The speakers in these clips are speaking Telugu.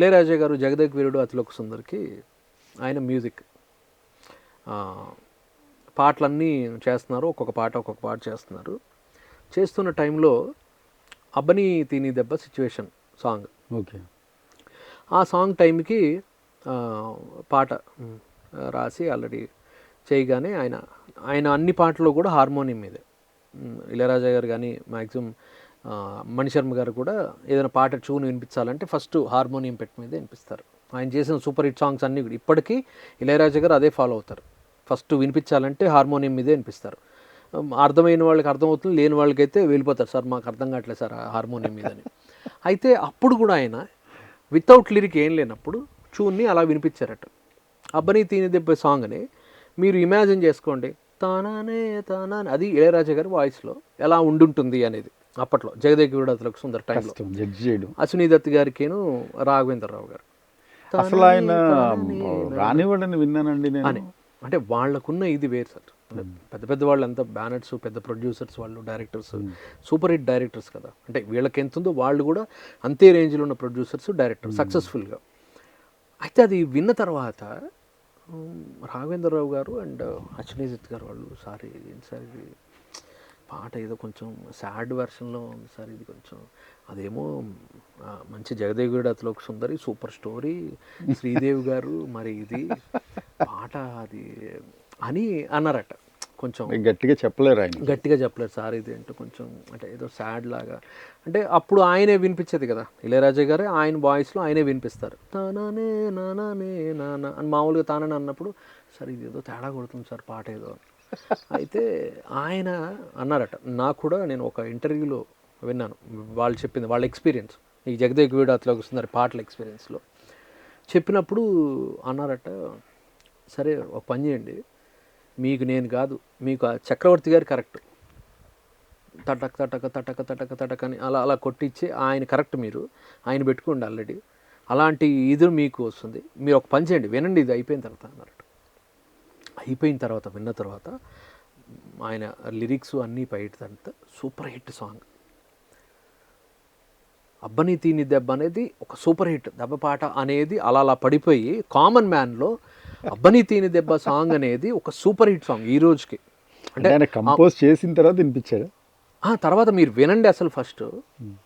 ఇళయరాజా గారు జగదేక్ వీరుడు అతిలోక సుందర్కి ఆయన మ్యూజిక్. పాటలన్నీ చేస్తున్నారు. ఒక్కొక్క పాట ఒక్కొక్క పాట చేస్తున్నారు. చేస్తున్న టైంలో అబ్బని తిని దెబ్బ సిచ్యువేషన్ సాంగ్. ఓకే. ఆ సాంగ్ టైంకి పాట రాసి ఆల్రెడీ చేయగానే ఆయన ఆయన అన్ని పాటలు కూడా హార్మోనియం మీదే. ఇళయరాజా గారు కానీ మ్యాక్సిమం మణిశర్మ గారు కూడా ఏదైనా పాట ట్యూన్ వినిపించాలంటే ఫస్ట్ హార్మోనియం పెట్టి మీదే వినిపిస్తారు. ఆయన చేసిన సూపర్ హిట్ సాంగ్స్ అన్నీ కూడా ఇప్పటికీ ఇళయరాజా గారు అదే ఫాలో అవుతారు. ఫస్ట్ వినిపించాలంటే హార్మోనియం మీదే వినిపిస్తారు. అర్థమైన వాళ్ళకి అర్థమవుతుంది లేని వాళ్ళకైతే వెళ్ళిపోతారు. సార్ మాకు అర్థం కావట్లేదు సార్ ఆ హార్మోనియం మీదని. అయితే అప్పుడు కూడా ఆయన వితౌట్ లిరిక్ ఏం లేనప్పుడు చూన్ని అలా వినిపించారట. అబ్బని తీని దెబ్బ సాంగ్ని మీరు ఇమాజిన్ చేసుకోండి. తానానే తానా అది ఇళయరాజా గారి వాయిస్లో ఎలా ఉండుంటుంది అనేది. అప్పట్లో జగదేక్ వీడతలకు సుందర్ టైంలో. జడ్జ్ చేయడం. అశ్విని దత్ గారికేను రాఘవేంద్రరావు గారు. అసలు ఆయన రానివ్వడని విన్నానండి నేను. అని. అంటే వాళ్ళకున్న ఇది వేరు సార్. పెద్ద పెద్ద వాళ్ళు అంతా బ్యానర్స్ పెద్ద ప్రొడ్యూసర్స్ వాళ్ళు డైరెక్టర్స్ సూపర్ హిట్ డైరెక్టర్స్ కదా. అంటే వీళ్ళకి ఎంత ఉందో వాళ్ళు కూడా అంతే రేంజ్లో ఉన్న ప్రొడ్యూసర్స్ డైరెక్టర్ సక్సెస్ఫుల్గా. అయితే అది విన్న తర్వాత రాఘవేంద్రరావు గారు అండ్ అశ్వనీజిత్ గారు వాళ్ళు సార్ సార్ పాట ఏదో కొంచెం సాడ్ వెర్షన్లో ఉంది సార్ ఇది కొంచెం అదేమో మంచి జగదేవుడు అతలోకి సుందరి సూపర్ స్టోరీ శ్రీదేవి గారు మరి ఇది పాట అది అని అన్నారట. కొంచెం గట్టిగా చెప్పలేరు ఆయన. గట్టిగా చెప్పలేరు సార్ ఇది అంటే కొంచెం అంటే ఏదో సాడ్ లాగా. అంటే అప్పుడు ఆయనే వినిపించేది కదా ఇళయరాజా గారే ఆయన వాయిస్లో ఆయనే వినిపిస్తారు. తానానే నానానే నానా అని మామూలుగా తానని అన్నప్పుడు సార్ ఇది ఏదో తేడా కొడుతుంది సార్ పాట ఏదో అయితే ఆయన అన్నారట నాకు కూడా నేను ఒక ఇంటర్వ్యూలో విన్నాను వాళ్ళు చెప్పింది వాళ్ళ ఎక్స్పీరియన్స్. ఈ జగదేక్ వీడు వస్తున్నారు పాటల ఎక్స్పీరియన్స్లో. చెప్పినప్పుడు అన్నారట సరే ఒక పని చేయండి మీకు నేను కాదు మీకు ఆ చక్రవర్తి గారు కరెక్ట్. తటక తటక తటక తటక తటక అని అలా అలా కొట్టించి ఆయన కరెక్ట్ మీరు ఆయన పెట్టుకోండి ఆల్రెడీ. అలాంటి ఇది మీకు వస్తుంది మీరు ఒక పని చేయండి వినండి ఇది అయిపోయిన తర్వాత అన్నారు అయిపోయిన తర్వాత విన్న తర్వాత ఆయన లిరిక్స్ అన్నీ బయటదంతా సూపర్ హిట్ సాంగ్. అబ్బని తీని దెబ్బ అనేది ఒక సూపర్ హిట్ దెబ్బ పాట అనేది అలా అలా పడిపోయి కామన్ మ్యాన్లో అబ్బని తీని దెబ్బ సాంగ్ అనేది ఒక సూపర్ హిట్ సాంగ్ ఈ రోజుకి. అంటే ఆయన కంపోజ్ చేసిన తర్వాత వినిపించాడు? ఆ తర్వాత మీరు వినండి అసలు ఫస్ట్.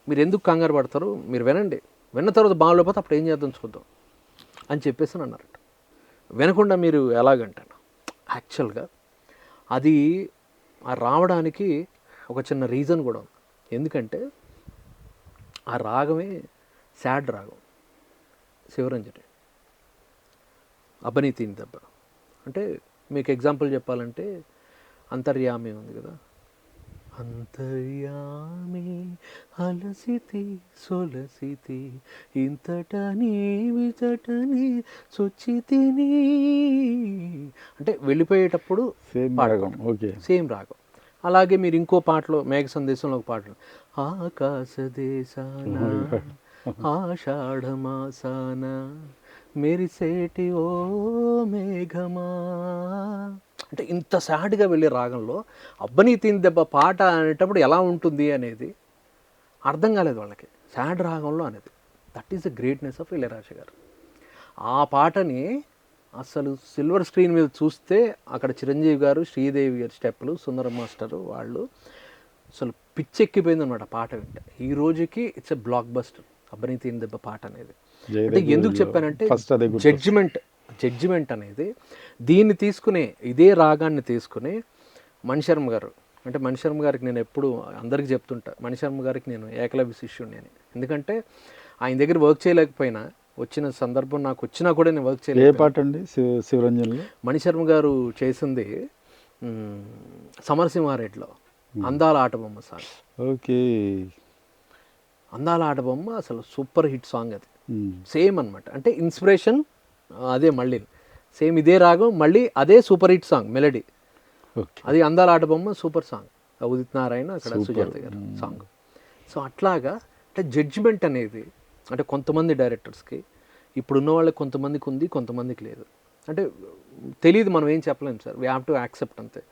మీరు ఎందుకు కంగారు పడతారు? మీరు వినండి. విన్న తర్వాత బాగాలేకపోతే అప్పుడు ఏం చేద్దాం చూద్దాం అని చెప్పేసి అని అన్నారట. వినకుండా మీరు ఎలాగంటాను యాక్చువల్గా అది రావడానికి ఒక చిన్న రీజన్ కూడా ఉంది. ఎందుకంటే ఆ రాగమే శాడ్ రాగం. శివరంజని. అభినీతిని దెబ్బ. అంటే మీకు ఎగ్జాంపుల్ చెప్పాలంటే అంతర్యామి ఉంది కదా. అంతర్యామి అలసితి సొలసితి ఇంతటని విచటని సొచ్చితిని అంటే వెళ్ళిపోయేటప్పుడు సేమ్ రాగం ఓకే సేమ్ రాగం. అలాగే మీరు ఇంకో పాటలో మేఘ సందేశంలో ఒక పాటలో ఆకాశ దేశాన ఆషాఢ మాసాన మెరిసేటి ఓ మేఘమా. అంటే ఇంత సాడ్గా వెళ్ళే రాగంలో అబ్బని తిని దెబ్బ పాట అనేటప్పుడు ఎలా ఉంటుంది అనేది అర్థం కాలేదు వాళ్ళకి. సాడ్ రాగంలో అనేది. That is the greatness of Ilaiyaraaja garu. ఆ పాటని అసలు సిల్వర్ స్క్రీన్ మీద చూస్తే అక్కడ చిరంజీవి గారు శ్రీదేవి గారి స్టెప్పులు సుందరం మాస్టర్ వాళ్ళు అసలు పిచ్చెక్కిపోయింది అనమాట పాట వింటే. ఈ రోజుకి ఇట్స్ ఎ బ్లాక్ బస్టర్ అబ్బని తీని దెబ్బ పాట అనేది. అంటే ఎందుకు చెప్పానంటే జడ్జిమెంట్ జడ్జిమెంట్ అనేది దీన్ని తీసుకునే ఇదే రాగాన్ని తీసుకుని మణిశర్మ గారు. అంటే మణిశర్మ గారికి నేను ఎప్పుడు అందరికీ చెప్తుంటా మణిశర్మ గారికి నేను ఏకలవ్య శిష్యుడిని అని. ఎందుకంటే ఆయన దగ్గర వర్క్ చేయలేకపోయినా వచ్చిన సందర్భం నాకు వచ్చినా కూడా నేను వర్క్ ఏ చేయలేదు పాట అండి? శివ శివరంజన్లో? మణిశర్మ గారు చేసింది సమరసింహారెడ్డిలో అందాల ఆట బొమ్మ సాంగ్. ఓకే. అందాల ఆట బొమ్మ అసలు సూపర్ హిట్ సాంగ్ అది. సేమ్ అన్నమాట. అంటే ఇన్స్పిరేషన్ అదే మళ్ళీ. సేమ్ ఇదే రాగం మళ్ళీ అదే సూపర్ హిట్ సాంగ్ మెలడీ. అది అందాల ఆట బొమ్మ సూపర్ సాంగ్. ఉదిత్ నారాయణ అక్కడ సుజాత గారు సాంగ్. సో అట్లాగా అంటే జడ్జిమెంట్ అనేది అంటే కొంతమంది డైరెక్టర్స్కి ఇప్పుడున్న వాళ్ళకి కొంతమందికి ఉంది కొంతమందికి లేదు. అంటే తెలియదు మనం ఏం చెప్పలేము sir. We have to accept అంతే.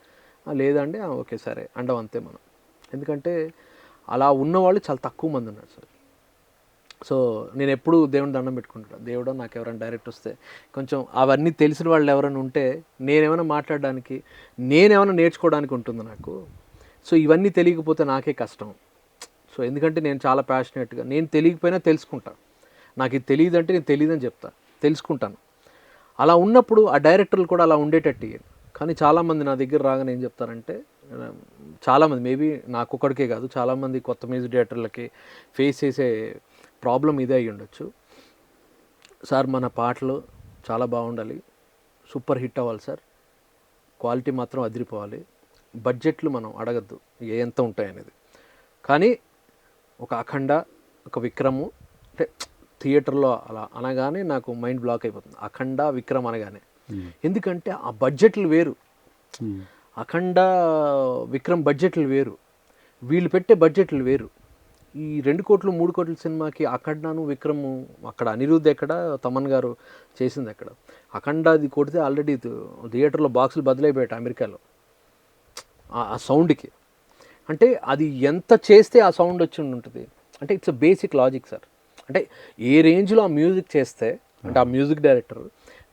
లేదండి ఓకే సరే అండం అంతే మనం. ఎందుకంటే అలా ఉన్నవాళ్ళు చాలా తక్కువ మంది ఉన్నారు సార్. సో నేను ఎప్పుడు దేవుని దండం పెట్టుకుంటాను దేవుడు నాకు ఎవరైనా డైరెక్ట్ వస్తే కొంచెం అవన్నీ తెలిసిన వాళ్ళు ఎవరైనా ఉంటే నేనేమైనా మాట్లాడడానికి నేనేమైనా నేర్చుకోవడానికి ఉంటుంది నాకు. సో ఇవన్నీ తెలియకపోతే నాకే కష్టం. సో ఎందుకంటే నేను చాలా ప్యాషనెట్గా నేను తెలియకపోయినా తెలుసుకుంటాను నాకు ఇది తెలియదు అంటే నేను తెలియదని చెప్తా తెలుసుకుంటాను. అలా ఉన్నప్పుడు ఆ డైరెక్టర్లు కూడా అలా ఉండేటట్టు కానీ చాలామంది నా దగ్గర రాగానే ఏం చెప్తారంటే చాలామంది మేబీ నాకు ఒక్కడికే కాదు చాలామంది కొత్త మ్యూజిక్ డైరెక్టర్లకి ఫేస్ చేసే ప్రాబ్లం ఇదే అయి ఉండొచ్చు. సార్ మన పాటలు చాలా బాగుండాలి. సూపర్ హిట్ అవ్వాలి సార్. క్వాలిటీ మాత్రం అదిరిపోవాలి. బడ్జెట్లు మనం అడగద్దు ఏ ఎంత ఉంటాయి అనేది. కానీ ఒక అఖండ ఒక విక్రము అంటే థియేటర్లో అలా అనగానే నాకు మైండ్ బ్లాక్ అయిపోతుంది. అఖండ విక్రమ్ అనగానే. ఎందుకంటే ఆ బడ్జెట్లు వేరు. అఖండ విక్రమ్ బడ్జెట్లు వేరు. వీళ్ళు పెట్టే బడ్జెట్లు వేరు. ఈ రెండు కోట్లు మూడు కోట్ల సినిమాకి అఖండను విక్రమ్ అక్కడ అనిరుద్ధ్ ఎక్కడ తమన్ గారు చేసింది ఎక్కడ? అఖండ అది కొడితే ఆల్రెడీ థియేటర్లో బాక్సులు బదులైపోయాట అమెరికాలో. ఆ- సౌండ్కి అంటే అది ఎంత చేస్తే ఆ సౌండ్ వచ్చి ఉంటుంది అంటే it's a basic logic sir అంటే ఏ రేంజ్లో ఆ మ్యూజిక్ చేస్తే అంటే ఆ మ్యూజిక్ డైరెక్టర్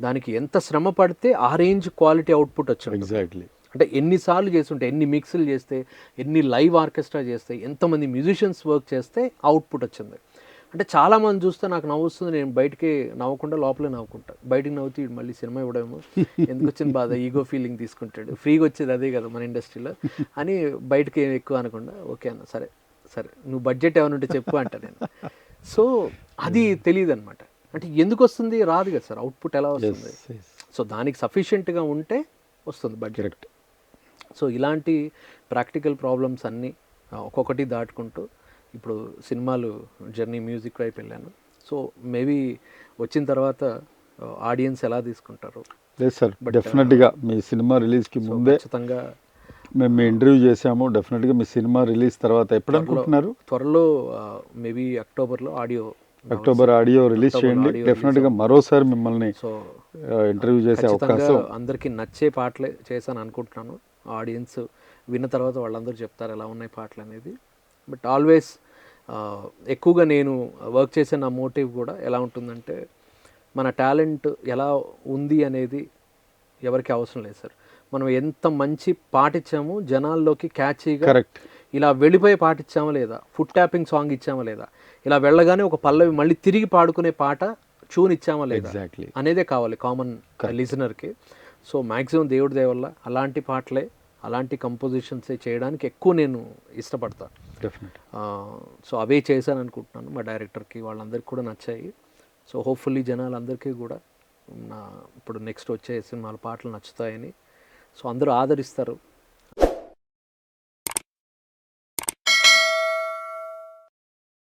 దానికి ఎంత శ్రమ పడితే ఆ రేంజ్ క్వాలిటీ అవుట్పుట్ వచ్చి ఉంటుంది ఎగ్జాక్ట్లీ అంటే ఎన్నిసార్లు చేస్తుంటే ఎన్ని మిక్స్లు చేస్తే ఎన్ని లైవ్ ఆర్కెస్ట్రా చేస్తే ఎంతమంది మ్యూజిషియన్స్ వర్క్ చేస్తే అవుట్పుట్ వచ్చింది. అంటే చాలామంది చూస్తే నాకు నవ్వుస్తుంది నేను బయటికి నవ్వకుండా లోపలే నవ్వుకుంటా. బయటికి నవ్వుతూ మళ్ళీ సినిమా ఇవ్వడేమో ఎందుకు వచ్చిన బాధ ఈగో ఫీలింగ్ తీసుకుంటాడు. ఫ్రీగా వచ్చేది అదే కదా మన ఇండస్ట్రీలో అని బయటకి ఎక్కువ అనకుండా ఓకే అన్న సరే సరే నువ్వు బడ్జెట్ ఏమైనా ఉంటే చెప్పు అంట నేను. సో అది తెలియదు అనమాట అంటే ఎందుకు వస్తుంది? రాదు కదా సార్ అవుట్పుట్ ఎలా వస్తుంది? సో దానికి సఫిషియెంట్గా ఉంటే వస్తుంది బడ్జెట్. సో ఇలాంటి ప్రాక్టికల్ ప్రాబ్లమ్స్ అన్నీ ఒక్కొక్కటి దాటుకుంటూ ఇప్పుడు సినిమాలు జర్నీ మ్యూజిక్ వైపు వెళ్ళాను. సో మేబీ వచ్చిన తర్వాత ఆడియన్స్ ఎలా తీసుకుంటారు? లేదు సార్ డెఫినెట్గా మీ సినిమా రిలీజ్కి ముందే ఖచ్చితంగా మేము మీ ఇంటర్వ్యూ చేసాము డెఫినెట్గా మీ సినిమా రిలీజ్ తర్వాత ఎప్పుడు అనుకుంటున్నారు త్వరలో మేబీ అక్టోబర్లో ఆడియో అక్టోబర్ ఆడియో రిలీజ్ చేయండి. డెఫినెట్గా మరోసారి మిమ్మల్ని సో ఇంటర్వ్యూ చేసే అవకాశం అందరికీ నచ్చే పాటలే చేశాను అనుకుంటున్నాను. ఆడియన్స్ విన్న తర్వాత వాళ్ళందరూ చెప్తారు ఎలా ఉన్నాయి పాటలు అనేది. బట్ ఆల్వేస్ ఎక్కువగా నేను వర్క్ చేసే నా మోటివ్ కూడా ఎలా ఉంటుందంటే మన టాలెంట్ ఎలా ఉంది అనేది ఎవరికి అవసరం లేదు సార్. మనం ఎంత మంచి పాట ఇచ్చామో జనాల్లోకి క్యాచీగా కరెక్ట్. ఇలా వెళ్ళిపోయే పాట ఇచ్చామా లేదా? ఫుడ్ ట్యాపింగ్ సాంగ్ ఇచ్చామా లేదా? ఇలా వెళ్ళగానే ఒక పల్లవి మళ్ళీ తిరిగి పాడుకునే పాట ట్యూన్ ఇచ్చామా లేదా? ఎగ్జాక్ట్లీ అనేదే కావాలి కామన్ లిజనర్కి. సో మ్యాక్సిమం దేవుడి దయ వల్ల అలాంటి పాటలే అలాంటి కంపోజిషన్సే చేయడానికి ఎక్కువ నేను ఇష్టపడతా. డెఫినెట్ సో అవే చేశాను అనుకుంటున్నాను మా డైరెక్టర్కి వాళ్ళందరికీ కూడా నచ్చాయి. సో హోప్ఫుల్లీ జనాలందరికీ కూడా నా ఇప్పుడు నెక్స్ట్ వచ్చే సినిమాల పాటలు నచ్చుతాయని. సో అందరూ ఆదరిస్తారు.